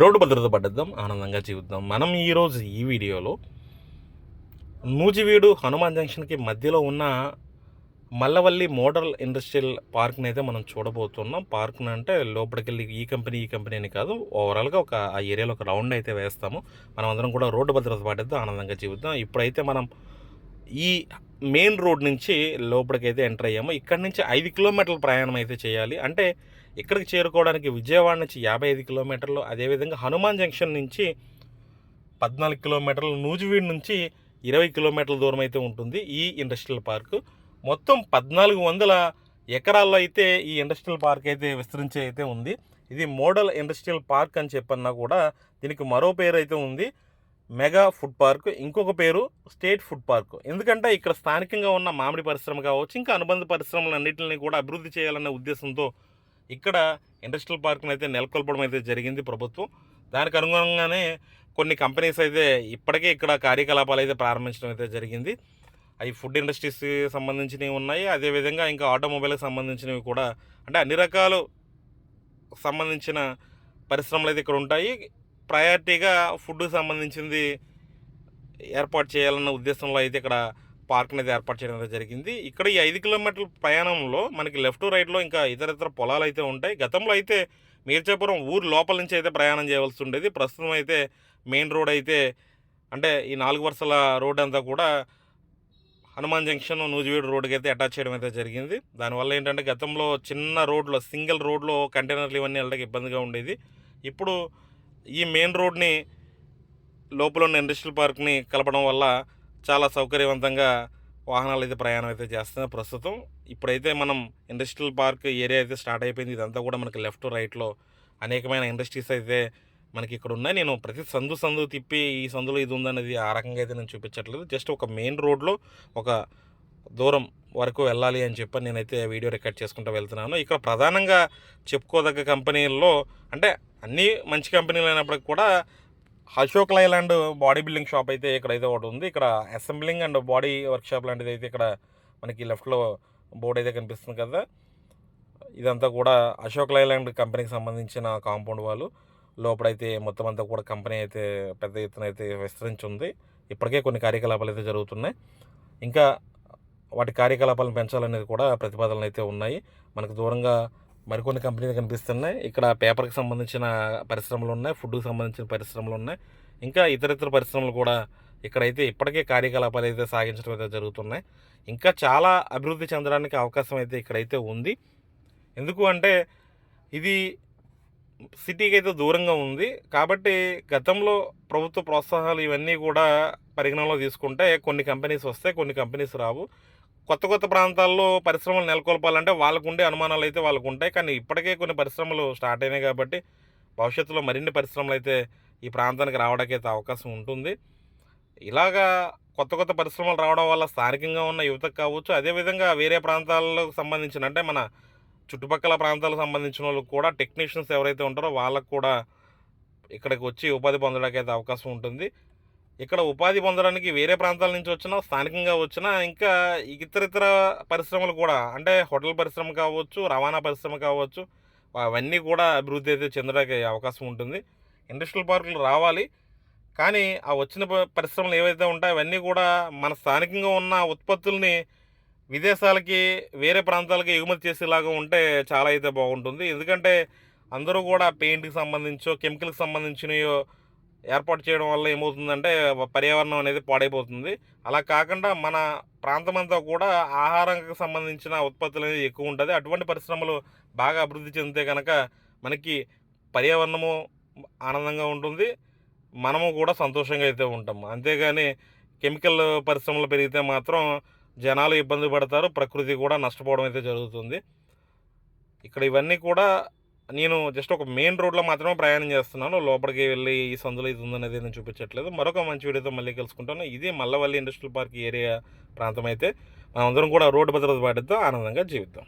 Road భద్రత పడ్డద్దాం ఆనందంగా జీవిద్దాం. మనం ఈరోజు ఈ వీడియోలో నూజివీడు హనుమాన్ జంక్షన్కి మధ్యలో ఉన్న మల్లవల్లి మోడల్ ఇండస్ట్రియల్ పార్క్ని అయితే మనం చూడబోతున్నాం. పార్క్ని అంటే లోపలికి వెళ్ళి ఈ కంపెనీ ఈ కంపెనీ అని కాదు ఓవరాల్గా ఒక ఆ ఏరియాలో ఒక రౌండ్ అయితే వేస్తాము. మనం అందరం కూడా రోడ్డు భద్రత పాటిద్దాం ఆనందంగా జీవిద్దాం. ఇప్పుడైతే మనం ఈ మెయిన్ రోడ్ నుంచి లోపలికైతే ఎంటర్ అయ్యాము. ఇక్కడ నుంచి ఐదు కిలోమీటర్ల ప్రయాణం అయితే చేయాలి. అంటే ఇక్కడికి చేరుకోవడానికి విజయవాడ నుంచి యాభై ఐదు కిలోమీటర్లు అదేవిధంగా హనుమాన్ జంక్షన్ నుంచి పద్నాలుగు కిలోమీటర్లు నూజివీడ్ నుంచి ఇరవై కిలోమీటర్ల దూరం అయితే ఉంటుంది ఈ ఇండస్ట్రియల్ పార్క్. మొత్తం పద్నాలుగు వందల ఎకరాల్లో అయితే ఈ ఇండస్ట్రియల్ పార్క్ అయితే విస్తరించి అయితే ఉంది. ఇది మోడల్ ఇండస్ట్రియల్ పార్క్ అని చెప్పన్నా కూడా దీనికి మరో పేరు అయితే ఉంది. మెగా ఫుడ్ పార్క్ ఇంకొక పేరు స్టేట్ ఫుడ్ పార్క్. ఎందుకంటే ఇక్కడ స్థానికంగా ఉన్న మామిడి పరిశ్రమ కావచ్చు ఇంకా అనుబంధ పరిశ్రమలన్నింటిని కూడా అభివృద్ధి చేయాలనే ఉద్దేశంతో ఇక్కడ ఇండస్ట్రియల్ పార్క్ని అయితే నెలకొల్పడం అయితే జరిగింది ప్రభుత్వం. దానికి అనుగుణంగానే కొన్ని కంపెనీస్ అయితే ఇప్పటికే ఇక్కడ కార్యకలాపాలు అయితే ప్రారంభించడం అయితే జరిగింది. అవి ఫుడ్ ఇండస్ట్రీస్ సంబంధించినవి ఉన్నాయి. అదేవిధంగా ఇంకా ఆటోమొబైల్కి సంబంధించినవి కూడా అంటే అన్ని రకాలు సంబంధించిన పరిశ్రమలు అయితే ఇక్కడ ఉంటాయి. ప్రయారిటీగా ఫుడ్కు సంబంధించింది ఏర్పాటు చేయాలన్న ఉద్దేశంలో అయితే ఇక్కడ పార్క్ని అయితే ఏర్పాటు చేయడం అయితే జరిగింది. ఇక్కడ ఈ ఐదు కిలోమీటర్ల ప్రయాణంలో మనకి లెఫ్ట్ రైట్లో ఇంకా ఇతర ఇతర పొలాలు అయితే ఉంటాయి. గతంలో అయితే మీర్చాపురం ఊరు లోపల నుంచి అయితే ప్రయాణం చేయవలసి ఉండేది. ప్రస్తుతం అయితే మెయిన్ రోడ్ అయితే అంటే ఈ నాలుగు వరుసల రోడ్ అంతా కూడా హనుమాన్ జంక్షన్ నూజివీడు రోడ్కి అయితే అటాచ్ చేయడం అయితే జరిగింది. దానివల్ల ఏంటంటే గతంలో చిన్న రోడ్లో సింగిల్ రోడ్లో కంటైనర్లు ఇవన్నీ వెళ్ళడానికి ఇబ్బందిగా ఉండేది. ఇప్పుడు ఈ మెయిన్ రోడ్ని లోపల ఉన్న ఇండస్ట్రియల్ పార్క్ని కలపడం వల్ల చాలా సౌకర్యవంతంగా వాహనాలు అయితే ప్రయాణం అయితే చేస్తున్నాయి ప్రస్తుతం ఇప్పుడైతే మనం ఇండస్ట్రియల్ పార్క్ ఏరియా అయితే స్టార్ట్ అయిపోయింది. ఇదంతా కూడా మనకి లెఫ్ట్ రైట్లో అనేకమైన ఇండస్ట్రీస్ అయితే మనకి ఇక్కడ ఉన్నాయి. నేను ప్రతి సందు సందు తిప్పి ఈ సందులో ఇది ఉందనేది ఆ రకంగా అయితే నేను చూపించట్లేదు. జస్ట్ ఒక మెయిన్ రోడ్లో ఒక దూరం వరకు వెళ్ళాలి అని చెప్పి నేనైతే వీడియో రికార్డ్ చేసుకుంటూ వెళ్తున్నాను. ఇక్కడ ప్రధానంగా చెప్పుకోదగ్గ కంపెనీల్లో అంటే అన్నీ మంచి కంపెనీలు అయినప్పటికీ కూడా Ashok Leyland body building shop అయితే ఇక్కడైతే ఒకటి ఉంది. ఇక్కడ అసెంబ్లింగ్ అండ్ బాడీ వర్క్షాప్ లాంటిది అయితే ఇక్కడ మనకి లెఫ్ట్లో బోర్డు అయితే కనిపిస్తుంది కదా. ఇదంతా కూడా అశోక్ లైలాండ్ కంపెనీకి సంబంధించిన కాంపౌండ్ వాళ్ళు. లోపలైతే మొత్తం అంతా కూడా కంపెనీ అయితే పెద్ద ఎత్తున అయితే విస్తరించి ఉంది ఇప్పటికే కొన్ని కార్యకలాపాలు అయితే జరుగుతున్నాయి. ఇంకా వాటి కార్యకలాపాలను పెంచాలనేది కూడా ప్రతిపాదనలు అయితే ఉన్నాయి. మనకు దూరంగా మరికొన్ని కంపెనీలు కనిపిస్తున్నాయి. ఇక్కడ పేపర్కి సంబంధించిన పరిశ్రమలు ఉన్నాయి ఫుడ్కి సంబంధించిన పరిశ్రమలు ఉన్నాయి ఇంకా ఇతర ఇతర పరిశ్రమలు కూడా ఇక్కడైతే ఇప్పటికే కార్యకలాపాలు అయితే సాగించడం అయితే జరుగుతున్నాయి. ఇంకా చాలా అభివృద్ధి చెందడానికి అవకాశం అయితే ఇక్కడైతే ఉంది. ఎందుకు అంటే ఇది సిటీకి అయితే దూరంగా ఉంది. కాబట్టి గతంలో ప్రభుత్వ ప్రోత్సాహాలు ఇవన్నీ కూడా పరిగణనలో తీసుకుంటే కొన్ని కంపెనీస్ వస్తాయి కొన్ని కంపెనీస్ రావు. కొత్త కొత్త ప్రాంతాల్లో పరిశ్రమలు నెలకొల్పాలంటే వాళ్ళకు ఉండే అనుమానాలు అయితే వాళ్ళకు ఉంటాయి కానీ ఇప్పటికే కొన్ని పరిశ్రమలు స్టార్ట్ అయినాయి కాబట్టి భవిష్యత్తులో మరిన్ని పరిశ్రమలు అయితే ఈ ప్రాంతానికి రావడానికి అయితే అవకాశం ఉంటుంది. ఇలాగా కొత్త కొత్త పరిశ్రమలు రావడం వల్ల స్థానికంగా ఉన్న యువతకు కావచ్చు అదేవిధంగా వేరే ప్రాంతాలకు సంబంధించిన అంటే మన చుట్టుపక్కల ప్రాంతాలకు సంబంధించిన వాళ్ళకి కూడా టెక్నీషియన్స్ ఎవరైతే ఉంటారో వాళ్ళకు కూడా ఇక్కడికి వచ్చి ఉపాధి పొందడానికి అయితే అవకాశం ఉంటుంది. ఇక్కడ ఉపాధి పొందడానికి వేరే ప్రాంతాల నుంచి వచ్చినా స్థానికంగా వచ్చినా ఇంకా ఇతర ఇతర పరిశ్రమలు కూడా అంటే హోటల్ పరిశ్రమ కావచ్చు రవాణా పరిశ్రమ కావచ్చు అవన్నీ కూడా అభివృద్ధి అయితే చెందడానికి అవకాశం ఉంటుంది. ఇండస్ట్రియల్ పార్కులు రావాలి. కానీ ఆ వచ్చిన ప- పరిశ్రమలు ఏవైతే ఉంటాయో అవన్నీ కూడా మన స్థానికంగా ఉన్న ఉత్పత్తుల్ని విదేశాలకి వేరే ప్రాంతాలకి ఎగుమతి చేసేలాగా ఉంటే చాలా అయితే బాగుంటుంది. ఎందుకంటే అందరూ కూడా పెయింట్కి సంబంధించో కెమికల్కి సంబంధించినయో ఏర్పాటు చేయడం వల్ల ఏమవుతుందంటే పర్యావరణం అనేది పాడైపోతుంది. అలా కాకుండా మన ప్రాంతం అంతా కూడా ఆహారానికి సంబంధించిన ఉత్పత్తులు అనేది ఎక్కువ ఉంటుంది. అటువంటి పరిశ్రమలు బాగా అభివృద్ధి చెందితే కనుక మనకి పర్యావరణము ఆనందంగా ఉంటుంది. మనము కూడా సంతోషంగా అయితే ఉంటాం అంతేగాని కెమికల్ పరిశ్రమలు పెరిగితే మాత్రం జనాలు ఇబ్బంది పడతారు. ప్రకృతి కూడా నష్టపోవడం అయితే జరుగుతుంది. ఇక్కడ ఇవన్నీ కూడా నేను జస్ట్ ఒక మెయిన్ రోడ్లో మాత్రమే ప్రయాణం చేస్తున్నాను. లోపలికి వెళ్ళి ఈ సందులో ఇది ఉందనేది నేను చూపించట్లేదు. మరొక మంచి వీడియోతో మళ్ళీ కలుసుకుంటాను. ఇది మల్లవల్లి ఇండస్ట్రియల్ పార్క్ ఏరియా ప్రాంతం అయితే. మనం అందరం కూడా రోడ్డు భద్రత పాటిద్దాం. ఆనందంగా జీవిద్దాం.